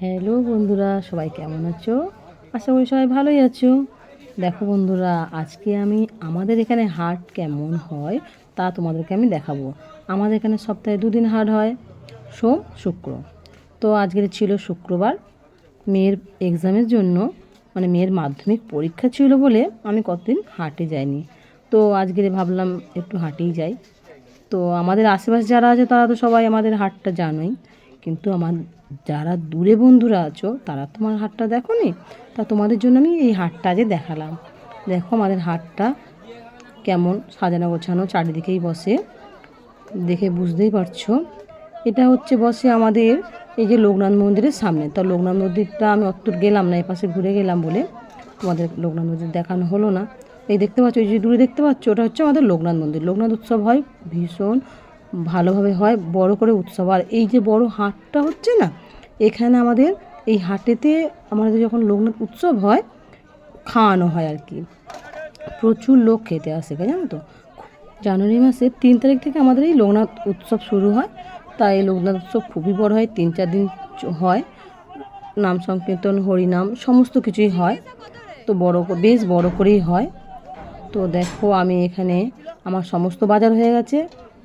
Hello বন্ধুরা, সবাই কেমন আছো? আশা করি সবাই ভালোই আছো। দেখো বন্ধুরা, আজকে আমি আমাদের এখানে হাট কেমন হয় তা তোমাদেরকে আমি দেখাবো। আমাদের এখানে সপ্তাহে দুদিন হাট হয়, সোম, শুক্র। তো আজকের ছিল শুক্রবার, মেয়ের এক্সামের জন্য মানে মেয়ের মাধ্যমিক পরীক্ষা ছিল বলে আমি কতদিন হাটে যাইনি। তো আজকে ভাবলাম একটু হাটেই যাই। তো আমাদের আশেপাশে যারা আছে তারা তো সবাই আমাদের হাটটা জানোই। কিন্তু আমার যারা দূরে বন্ধুরা আছো, তারা তোমার হাটটা দেখো নি তা তোমাদের জন্য আমি এই হাটটা আজ দেখালাম। দেখো আমাদের হাটটা কেমন সাজানো গোছানো চারিদিকেই বসে। দেখে বুঝতেই পারছ। এটা হচ্ছে বসে আমাদের এই যে লোকনাথ মন্দিরের সামনে। তো লোকনাথ মন্দিরটা আমি অত গেলাম না, এই পাশে ঘুরে গেলাম বলে তোমাদের লোকনাথ মন্দির দেখানো হলো না। এই দেখতে পাচ্ছ, এই যে দূরে দেখতে পাচ্ছ, ওটা হচ্ছে আমাদের লোকনাথ মন্দির। লোকনাথ উৎসব হয় ভীষণ ভালোভাবে হয়, বড় করে উৎসব। আর এই যে বড় হাটটা হচ্ছে না, এখানে আমাদের এই হাটেতে আমাদের যখন লোকনাথ উৎসব হয়, খাওয়ানো হয় আর কি। প্রচুর লোক খেতে আসে জানো তো? জানুয়ারি মাসের তিন তারিখ থেকে আমাদের এই লোকনাথ উৎসব শুরু হয়। তাই এই লোকনাথ উৎসব খুবই বড় হয়, তিন চার দিন হয়। নাম সংকীর্তন, হরিনাম, সমস্ত কিছুই হয়। তো বড় বেশ বড় করেই হয়। তো দেখো আমি এখানে আমার সমস্ত বাজার হয়ে গেছে।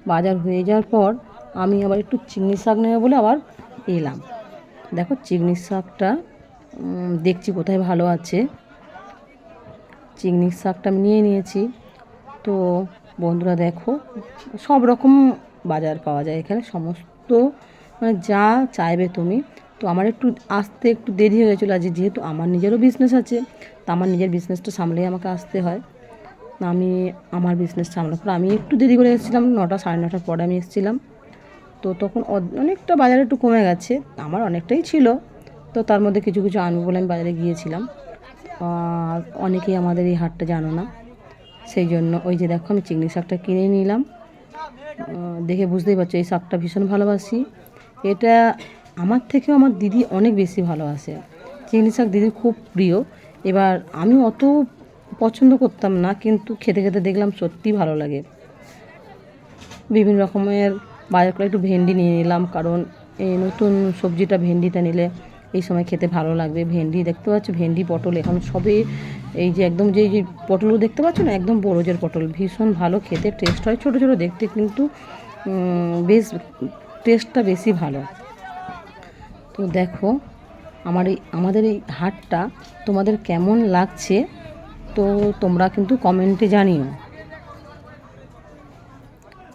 বাজার হয়ে যাওয়ার পর আমি আবার একটু চিংড়ি শাক নেবে বলে আবার এলাম। দেখো চিংড়ি শাকটা দেখছি কোথায় ভালো আছে। চিংড়ি শাকটা আমি নিয়ে নিয়েছি। তো বন্ধুরা দেখো, সব রকম বাজার পাওয়া যায় এখানে। সমস্ত মানে যা চাইবে তুমি। তো আমার একটু আসতে একটু দেরি হয়ে গেছিল। আজ যেহেতু আমার নিজেরও বিজনেস আছে, তো আমার নিজের বিজনেসটা সামলেই আমাকে আসতে হয়। আমি আমার বিজনেস সামলার পর আমি একটু দেরি করে এসেছিলাম, নটা, সাড়ে নটার পরে আমি এসেছিলাম। তো তখন অনেকটা বাজারে একটু কমে গেছে, আমার অনেকটাই ছিল। তো তার মধ্যে কিছু কিছু আনব বলে আমি বাজারে গিয়েছিলাম। আর অনেকেই আমাদের এই হাটটা জানো না, সেই জন্য ওই যে দেখো আমি চিংড়ি শাকটা কিনে নিলাম। দেখে বুঝতেই পারছ, এই শাকটা ভীষণ ভালোবাসি। এটা আমার থেকেও আমার দিদি অনেক বেশি ভালোবাসে। চিংড়ি শাক দিদির খুব প্রিয়। এবার আমি অত পছন্দ করতাম না, কিন্তু খেতে খেতে দেখলাম সত্যি ভালো লাগে। বিভিন্ন রকমের বাজার করে একটু ভেন্ডি নিয়ে নিলাম, কারণ এই নতুন সবজিটা ভেন্ডিটা নিলে এই সময় খেতে ভালো লাগবে। ভেন্ডি দেখতে পাচ্ছ, ভেন্ডি পটল, এখন সবে এই যে একদম যে যে পটলগুলো দেখতে পাচ্ছ না, একদম বড়জের পটল, ভীষণ ভালো, খেতে টেস্ট হয়, ছোটো ছোটো দেখতে কিন্তু বেশ টেস্টটা বেশি ভালো। তো দেখো, আমার এই, আমাদের এই হাটটা তোমাদের কেমন লাগছে? তো তোমরা কিন্তু কমেন্টে জানিও।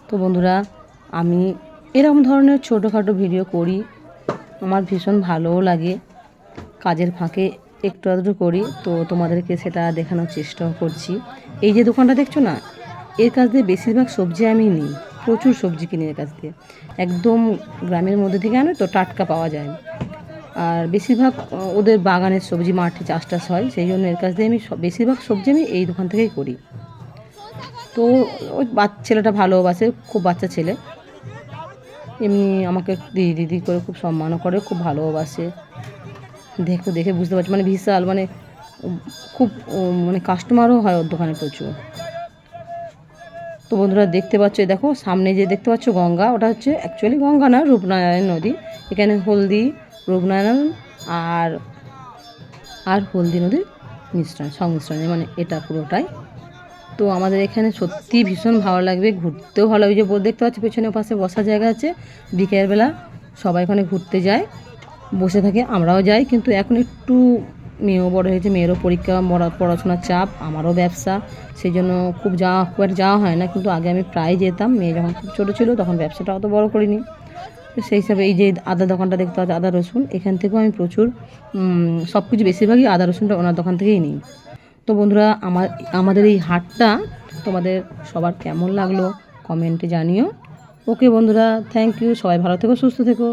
তো বন্ধুরা, আমি এরকম ধরনের ছোটোখাটো ভিডিও করি। আমার ভীষণ ভালোও লাগে। কাজের ফাঁকে একটু আধটু করি। তো তোমাদেরকে সেটা দেখানোর চেষ্টাও করছি। এই যে দোকানটা দেখছ না? এর কাছ দিয়ে বেশিরভাগ সবজি আমি নিই। প্রচুর সবজি কিনি এর কাছ দিয়ে। একদম গ্রামের মধ্যে থেকে আনো তো টাটকা পাওয়া যায়। আর বেশিরভাগ ওদের বাগানের সবজি মাঠে চাষ টাস হয়, সেই জন্য এর কাছ দিয়ে আমি বেশিরভাগ সবজি আমি এই দোকান থেকেই করি। তো ওই বাচ্চা ছেলেটা ভালোবাসে খুব বাচ্চা ছেলে। এমনি আমাকে দিদি দিদি করে খুব সম্মানও করে, খুব ভালোবাসে দেখে দেখে বুঝতে পারছি মানে বিশাল মানে খুব মানে কাস্টমারও হয় ওর দোকানে প্রচুর। তো বন্ধুরা দেখতে পাচ্ছ দেখো, সামনে যে দেখতে পাচ্ছ গঙ্গা, ওটা হচ্ছে অ্যাকচুয়ালি গঙ্গা না, রূপনারায়ণ নদী। এখানে হলদি রূপনারায়ণ আর আর হলদি নদীর মিশ্রণ, সংমিশ্রণে মানে এটা পুরোটাই। তো আমাদের এখানে সত্যি ভীষণ ভালো লাগবে, ঘুরতেও ভালো ওই যে দেখতে পাচ্ছি, পেছনে পাশে বসার জায়গা আছে। বিকেলবেলা সবাই ওখানে ঘুরতে যায়, বসে থাকে, আমরাও যাই। কিন্তু এখন একটু মেয়েও বড় হয়েছে, মেয়েরও পরীক্ষা, পড়া- পড়াশোনার চাপ, আমারও ব্যবসা সেই জন্য খুব যাওয়া খুব যাওয়া হয় না। কিন্তু আগে আমি প্রায় যেতাম, মেয়ে যখন খুব ছোটো ছিল, তখন ব্যবসাটা অত বড় করিনি। সেই হিসাবে এই যে আদা দোকানটা দেখতে পাচ্ছি, আদা রসুন, এখান থেকেও আমি প্রচুর সব কিছু বেশিরভাগই আদা রসুনটা ওনার দোকান থেকেই নিই। তো বন্ধুরা, আমার, আমাদের এই হাটটা তোমাদের সবার কেমন লাগল, কমেন্টে জানিও। ওকে বন্ধুরা থ্যাংক ইউ সবাই ভালো থেকো, সুস্থ থেকো।